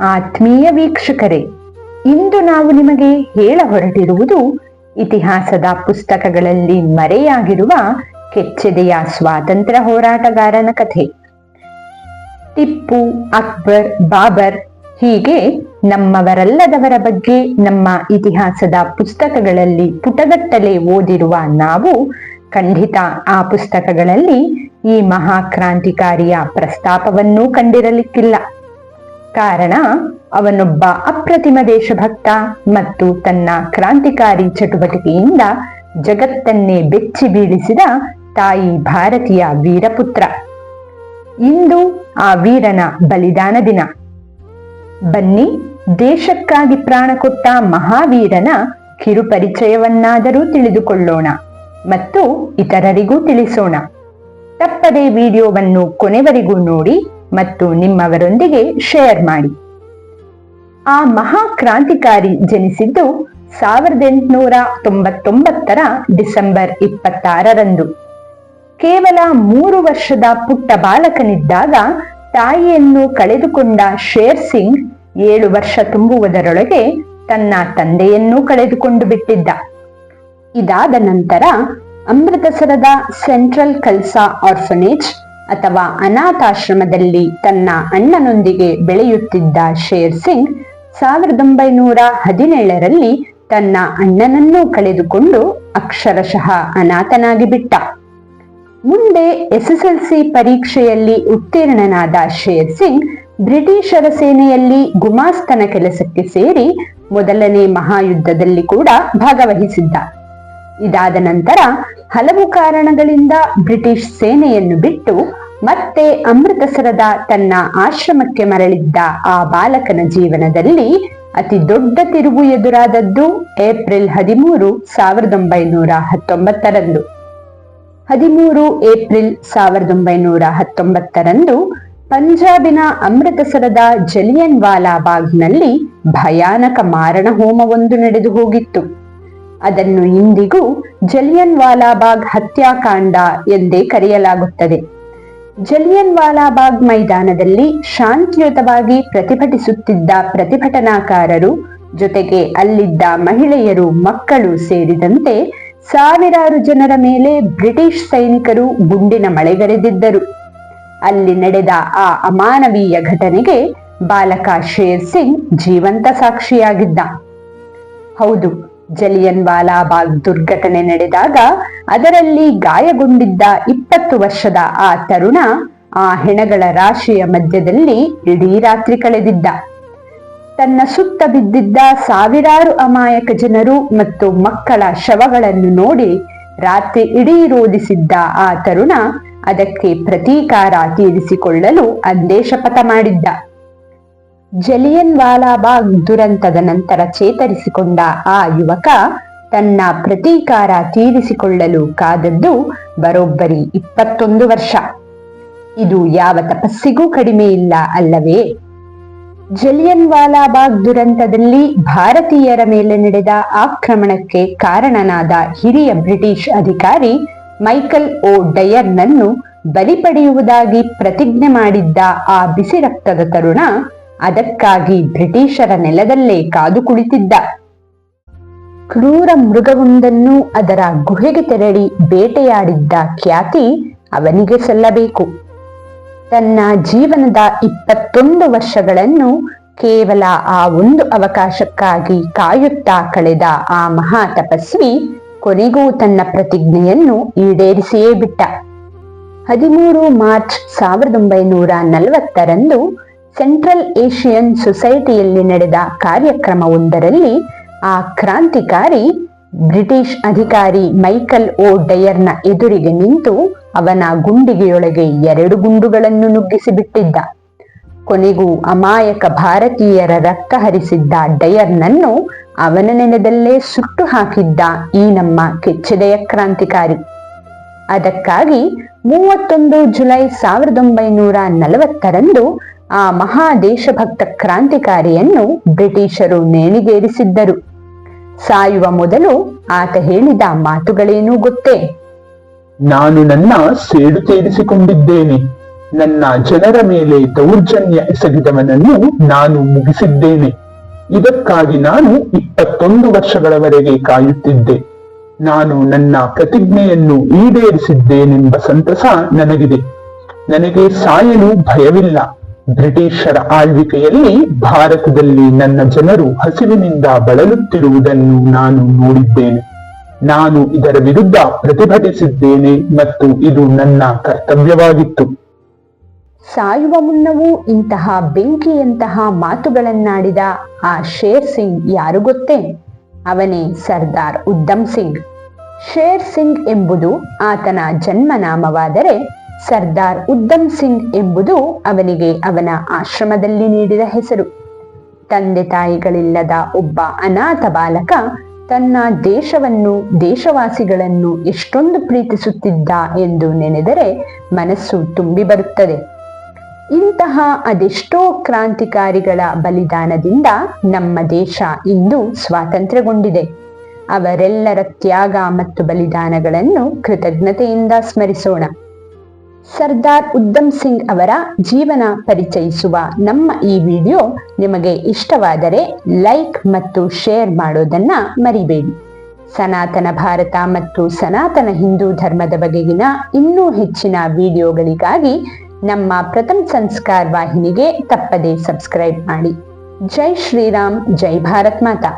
ಆತ್ಮೀಯ ವೀಕ್ಷಕರೇ, ಇಂದು ನಾವು ನಿಮಗೆ ಹೇಳ ಹೊರಟಿರುವುದು ಇತಿಹಾಸದ ಪುಸ್ತಕಗಳಲ್ಲಿ ಮರೆಯಾಗಿರುವ ಕೆಚ್ಚೆದೆಯ ಸ್ವಾತಂತ್ರ್ಯ ಹೋರಾಟಗಾರನ ಕಥೆ. ಟಿಪ್ಪು, ಅಕ್ಬರ್, ಬಾಬರ್ ಹೀಗೆ ನಮ್ಮವರಲ್ಲದವರ ಬಗ್ಗೆ ನಮ್ಮ ಇತಿಹಾಸದ ಪುಸ್ತಕಗಳಲ್ಲಿ ಪುಟಗಟ್ಟಲೆ ಓದಿರುವ ನಾವು ಖಂಡಿತ ಆ ಪುಸ್ತಕಗಳಲ್ಲಿ ಈ ಮಹಾಕ್ರಾಂತಿಕಾರಿಯ ಪ್ರಸ್ತಾಪವನ್ನೂ ಕಂಡಿರಲಿಕ್ಕಿಲ್ಲ. ಕಾರಣ ಅವನೊಬ್ಬ ಅಪ್ರತಿಮ ದೇಶಭಕ್ತ ಮತ್ತು ತನ್ನ ಕ್ರಾಂತಿಕಾರಿ ಚಟುವಟಿಕೆಯಿಂದ ಜಗತ್ತನ್ನೇ ಬೆಚ್ಚಿ ಬೀಳಿಸಿದ ತಾಯಿ ಭಾರತೀಯ ವೀರಪುತ್ರ. ಇಂದು ಆ ವೀರನ ಬಲಿದಾನ ದಿನ. ಬನ್ನಿ ದೇಶಕ್ಕಾಗಿ ಪ್ರಾಣ ಕೊಟ್ಟ ಮಹಾವೀರನ ಕಿರುಪರಿಚಯವನ್ನಾದರೂ ತಿಳಿದುಕೊಳ್ಳೋಣ ಮತ್ತು ಇತರರಿಗೂ ತಿಳಿಸೋಣ. ತಪ್ಪದೆ ವಿಡಿಯೋವನ್ನು ಕೊನೆವರೆಗೂ ನೋಡಿ ಮತ್ತು ನಿಮ್ಮವರೊಂದಿಗೆ ಶೇರ್ ಮಾಡಿ. ಆ ಮಹಾ ಕ್ರಾಂತಿಕಾರಿ ಜನಿಸಿದ್ದು ಸಾವಿರದ ಎಂಟುನೂರ ತೊಂಬತ್ತೊಂಬತ್ತರ ಡಿಸೆಂಬರ್ ಇಪ್ಪತ್ತಾರರಂದು. ಕೇವಲ ಮೂರು ವರ್ಷದ ಪುಟ್ಟ ಬಾಲಕನಿದ್ದಾಗ ತಾಯಿಯನ್ನು ಕಳೆದುಕೊಂಡ ಶೇರ್ ಸಿಂಗ್ ಏಳು ವರ್ಷ ತುಂಬುವುದರೊಳಗೆ ತನ್ನ ತಂದೆಯನ್ನೂ ಕಳೆದುಕೊಂಡು ಬಿಟ್ಟಿದ್ದ. ಇದಾದ ನಂತರ ಅಮೃತಸರದ ಸೆಂಟ್ರಲ್ ಕಲ್ಸಾ ಆರ್ಫನೇಜ್ ಅಥವಾ ಅನಾಥಾಶ್ರಮದಲ್ಲಿ ತನ್ನ ಅಣ್ಣನೊಂದಿಗೆ ಬೆಳೆಯುತ್ತಿದ್ದ ಶೇರ್ ಸಿಂಗ್ ಸಾವಿರದ ಒಂಬೈನೂರ ಹದಿನೇಳರಲ್ಲಿ ತನ್ನ ಅಣ್ಣನನ್ನೂ ಕಳೆದುಕೊಂಡು ಅಕ್ಷರಶಃ ಅನಾಥನಾಗಿ ಬಿಟ್ಟ ಮುಂದೆ ಎಸ್ಎಸ್ಎಲ್ಸಿ ಪರೀಕ್ಷೆಯಲ್ಲಿ ಉತ್ತೀರ್ಣನಾದ ಶೇರ್ ಸಿಂಗ್ ಬ್ರಿಟಿಷರ ಸೇನೆಯಲ್ಲಿ ಗುಮಾಸ್ತನ ಕೆಲಸಕ್ಕೆ ಸೇರಿ ಮೊದಲನೇ ಮಹಾಯುದ್ಧದಲ್ಲಿ ಕೂಡ ಭಾಗವಹಿಸಿದ್ದ. ಇದಾದ ನಂತರ ಹಲವು ಕಾರಣಗಳಿಂದ ಬ್ರಿಟಿಷ್ ಸೇನೆಯನ್ನು ಬಿಟ್ಟು ಮತ್ತೆ ಅಮೃತಸರದ ತನ್ನ ಆಶ್ರಮಕ್ಕೆ ಮರಳಿದ್ದ ಆ ಬಾಲಕನ ಜೀವನದಲ್ಲಿ ಅತಿ ದೊಡ್ಡ ತಿರುವು ಎದುರಾದದ್ದು ಏಪ್ರಿಲ್ ಹದಿಮೂರು ಸಾವಿರದ ಒಂಬೈನೂರ ಹತ್ತೊಂಬತ್ತರಂದು. ಹದಿಮೂರು ಏಪ್ರಿಲ್ ಸಾವಿರದ ಒಂಬೈನೂರ ಹತ್ತೊಂಬತ್ತರಂದು ಪಂಜಾಬಿನ ಅಮೃತಸರದ ಜಲಿಯನ್ ವಾಲಾಬಾಗ್ನಲ್ಲಿ ಭಯಾನಕ ಮಾರಣ ಹೋಮವೊಂದು ನಡೆದು ಹೋಗಿತ್ತು. ಅದನ್ನು ಇಂದಿಗೂ ಜಲಿಯನ್ ವಾಲಾಬಾಗ್ ಹತ್ಯಾಕಾಂಡ ಎಂದೇ ಕರೆಯಲಾಗುತ್ತದೆ. ಜಲಿಯನ್ ವಾಲಾಬಾಗ್ ಮೈದಾನದಲ್ಲಿ ಶಾಂತಿಯುತವಾಗಿ ಪ್ರತಿಭಟಿಸುತ್ತಿದ್ದ ಪ್ರತಿಭಟನಾಕಾರರು, ಜೊತೆಗೆ ಅಲ್ಲಿದ್ದ ಮಹಿಳೆಯರು, ಮಕ್ಕಳು ಸೇರಿದಂತೆ ಸಾವಿರಾರು ಜನರ ಮೇಲೆ ಬ್ರಿಟಿಷ್ ಸೈನಿಕರು ಗುಂಡಿನ ಮಳೆಗರೆದಿದ್ದರು. ಅಲ್ಲಿ ನಡೆದ ಆ ಅಮಾನವೀಯ ಘಟನೆಗೆ ಬಾಲಕ ಶೇರ್ ಸಿಂಗ್ ಜೀವಂತ ಸಾಕ್ಷಿಯಾಗಿದ್ದ. ಹೌದು ಜಲಿಯನ್ ವಾಲಾಬಾಗ್ ದುರ್ಘಟನೆ ನಡೆದಾಗ ಅದರಲ್ಲಿ ಗಾಯಗೊಂಡಿದ್ದ ಇಪ್ಪತ್ತು ವರ್ಷದ ಆ ತರುಣ ಆ ಹೆಣಗಳ ರಾಶಿಯ ಮಧ್ಯದಲ್ಲಿ ಇಡೀ ರಾತ್ರಿ ಕಳೆದಿದ್ದ. ತನ್ನ ಸುತ್ತ ಬಿದ್ದಿದ್ದ ಸಾವಿರಾರು ಅಮಾಯಕ ಜನರು ಮತ್ತು ಮಕ್ಕಳ ಶವಗಳನ್ನು ನೋಡಿ ರಾತ್ರಿ ಇಡೀ ರೋಧಿಸಿದ್ದ ಆ ತರುಣ ಅದಕ್ಕೆ ಪ್ರತೀಕಾರ ತೀರಿಸಿಕೊಳ್ಳಲು ಅಂದೇಶಪಥ ಮಾಡಿದ್ದ. ಜಲಿಯನ್ ವಾಲಾಬಾಗ್ ದುರಂತದ ನಂತರ ಚೇತರಿಸಿಕೊಂಡ ಆ ಯುವಕ ತನ್ನ ಪ್ರತೀಕಾರ ತೀರಿಸಿಕೊಳ್ಳಲು ಕಾದದ್ದು ಬರೋಬ್ಬರಿ ಇಪ್ಪತ್ತೊಂದು ವರ್ಷ. ಇದು ಯಾವ ತಪಸ್ಸಿಗೂ ಕಡಿಮೆ ಇಲ್ಲ ಅಲ್ಲವೇ? ಜಲಿಯನ್ ವಾಲಾಬಾಗ್ ದುರಂತದಲ್ಲಿ ಭಾರತೀಯರ ಮೇಲೆ ನಡೆದ ಆಕ್ರಮಣಕ್ಕೆ ಕಾರಣನಾದ ಹಿರಿಯ ಬ್ರಿಟಿಷ್ ಅಧಿಕಾರಿ ಮೈಕಲ್ ಓ ಡಯರ್ನನ್ನು ಬಲಿ ಪಡೆಯುವುದಾಗಿ ಪ್ರತಿಜ್ಞೆ ಮಾಡಿದ್ದ ಆ ಬಿಸಿ ರಕ್ತದ ತರುಣ ಅದಕ್ಕಾಗಿ ಬ್ರಿಟಿಷರ ನೆಲದಲ್ಲೇ ಕಾದು ಕುಳಿತಿದ್ದ. ಕ್ರೂರ ಮೃಗವೊಂದನ್ನು ಅದರ ಗುಹೆಗೆ ತೆರಳಿ ಬೇಟೆಯಾಡಿದ್ದ ಖ್ಯಾತಿ ಅವನಿಗೆ ಸಲ್ಲಬೇಕು. ತನ್ನ ಜೀವನದ ಇಪ್ಪತ್ತೊಂದು ವರ್ಷಗಳನ್ನು ಕೇವಲ ಆ ಒಂದು ಅವಕಾಶಕ್ಕಾಗಿ ಕಾಯುತ್ತಾ ಕಳೆದ ಆ ಮಹಾ ತಪಸ್ವಿ ಕೊನೆಗೂ ತನ್ನ ಪ್ರತಿಜ್ಞೆಯನ್ನು ಈಡೇರಿಸಿಯೇ ಬಿಟ್ಟ. ಹದಿಮೂರು ಮಾರ್ಚ್ ಸಾವಿರದ ಒಂಬೈನೂರ ನಲವತ್ತರಂದು ಸೆಂಟ್ರಲ್ ಏಷಿಯನ್ ಸೊಸೈಟಿಯಲ್ಲಿ ನಡೆದ ಕಾರ್ಯಕ್ರಮವೊಂದರಲ್ಲಿ ಆ ಕ್ರಾಂತಿಕಾರಿ ಬ್ರಿಟಿಷ್ ಅಧಿಕಾರಿ ಮೈಕಲ್ ಓ ಡಯರ್ನ ಎದುರಿಗೆ ನಿಂತು ಅವನ ಗುಂಡಿಗೆಯೊಳಗೆ ಎರಡು ಗುಂಡುಗಳನ್ನು ನುಗ್ಗಿಸಿಬಿಟ್ಟಿದ್ದ. ಕೊನೆಗೂ ಅಮಾಯಕ ಭಾರತೀಯರ ರಕ್ತ ಹರಿಸಿದ್ದ ಡಯರ್ನನ್ನು ಅವನ ನೆನೆದಲ್ಲೇ ಸುಟ್ಟು ಹಾಕಿದ್ದ ಈ ನಮ್ಮ ಕೆಚ್ಚೆದೆಯ ಕ್ರಾಂತಿಕಾರಿ. ಅದಕ್ಕಾಗಿ ಮೂವತ್ತೊಂದು ಜುಲೈ ಸಾವಿರದ ಒಂಬೈನೂರ ನಲವತ್ತರಂದು ಆ ಮಹಾ ದೇಶಭಕ್ತ ಕ್ರಾಂತಿಕಾರಿಯನ್ನು ಬ್ರಿಟಿಷರು ನೇಣಿಗೇರಿಸಿದ್ದರು. ಸಾಯುವ ಮೊದಲು ಆತ ಹೇಳಿದ ಮಾತುಗಳೇನೂ ಗೊತ್ತೇ? ನಾನು ನನ್ನ ಸೇಡು ತೀರಿಸಿಕೊಂಡಿದ್ದೇನೆ. ನನ್ನ ಜನರ ಮೇಲೆ ದೌರ್ಜನ್ಯ ಎಸಗಿದವನನ್ನು ನಾನು ಮುಗಿಸಿದ್ದೇನೆ. ಇದಕ್ಕಾಗಿ ನಾನು ಇಪ್ಪತ್ತೊಂದು ವರ್ಷಗಳವರೆಗೆ ಕಾಯುತ್ತಿದ್ದೆ. ನಾನು ನನ್ನ ಪ್ರತಿಜ್ಞೆಯನ್ನು ಈಡೇರಿಸಿದ್ದೇನೆಂಬ ಸಂತಸ ನನಗಿದೆ. ನನಗೆ ಸಾಯಲು ಭಯವಿಲ್ಲ. ಬ್ರಿಟಿಷರ ಆಳ್ವಿಕೆಯಲ್ಲಿ ಭಾರತದಲ್ಲಿ ನನ್ನ ಜನರು ಹಸಿವಿನಿಂದ ಬಳಲುತ್ತಿರುವುದನ್ನು ನಾನು ನೋಡಿದ್ದೇನೆ. ನಾನು ಇದರ ವಿರುದ್ಧ ಪ್ರತಿಭಟಿಸಿದ್ದೇನೆ ಮತ್ತು ಇದು ನನ್ನ ಕರ್ತವ್ಯವಾಗಿತ್ತು. ಸಾಯುವ ಮುನ್ನವೂ ಇಂತಹ ಬೆಂಕಿಯಂತಹ ಮಾತುಗಳನ್ನಾಡಿದ ಆ ಶೇರ್ ಸಿಂಗ್ ಯಾರು ಗೊತ್ತೇ? ಅವನೇ ಸರ್ದಾರ್ ಉದ್ದಮ್ ಸಿಂಗ್. ಶೇರ್ ಸಿಂಗ್ ಎಂಬುದು ಆತನ ಜನ್ಮನಾಮವಾದರೆ ಸರ್ದಾರ್ ಉದ್ದಮ್ ಸಿಂಗ್ ಎಂಬುದು ಅವನಿಗೆ ಅವನ ಆಶ್ರಮದಲ್ಲಿ ನೀಡಿದ ಹೆಸರು. ತಂದೆ ತಾಯಿಗಳಿಲ್ಲದ ಒಬ್ಬ ಅನಾಥ ಬಾಲಕ ತನ್ನ ದೇಶವನ್ನು, ದೇಶವಾಸಿಗಳನ್ನು ಎಷ್ಟೊಂದು ಪ್ರೀತಿಸುತ್ತಿದ್ದ ಎಂದು ನೆನೆದರೆ ಮನಸ್ಸು ತುಂಬಿ ಬರುತ್ತದೆ. ಇಂತಹ ಅದೆಷ್ಟೋ ಕ್ರಾಂತಿಕಾರಿಗಳ ಬಲಿದಾನದಿಂದ ನಮ್ಮ ದೇಶ ಇಂದು ಸ್ವಾತಂತ್ರ್ಯಗೊಂಡಿದೆ. ಅವರೆಲ್ಲರ ತ್ಯಾಗ ಮತ್ತು ಬಲಿದಾನಗಳನ್ನು ಕೃತಜ್ಞತೆಯಿಂದ ಸ್ಮರಿಸೋಣ. ಸರ್ದಾರ್ ಉದ್ದಮ್ ಸಿಂಗ್ ಅವರ ಜೀವನ ಪರಿಚಯಿಸುವ ನಮ್ಮ ಈ ವಿಡಿಯೋ ನಿಮಗೆ ಇಷ್ಟವಾದರೆ ಲೈಕ್ ಮತ್ತು ಶೇರ್ ಮಾಡೋದನ್ನ ಮರಿಬೇಡಿ. ಸನಾತನ ಭಾರತ ಮತ್ತು ಸನಾತನ ಹಿಂದೂ ಧರ್ಮದ ಬಗೆಗಿನ ಇನ್ನೂ ಹೆಚ್ಚಿನ ವಿಡಿಯೋಗಳಿಗಾಗಿ ನಮ್ಮ ಪ್ರಥಮ್ ಸಂಸ್ಕಾರ ವಾಹಿನಿಗೆ ತಪ್ಪದೇ ಸಬ್ಸ್ಕ್ರೈಬ್ ಮಾಡಿ. ಜೈ ಶ್ರೀರಾಮ್, ಜೈ ಭಾರತ್ ಮಾತಾ.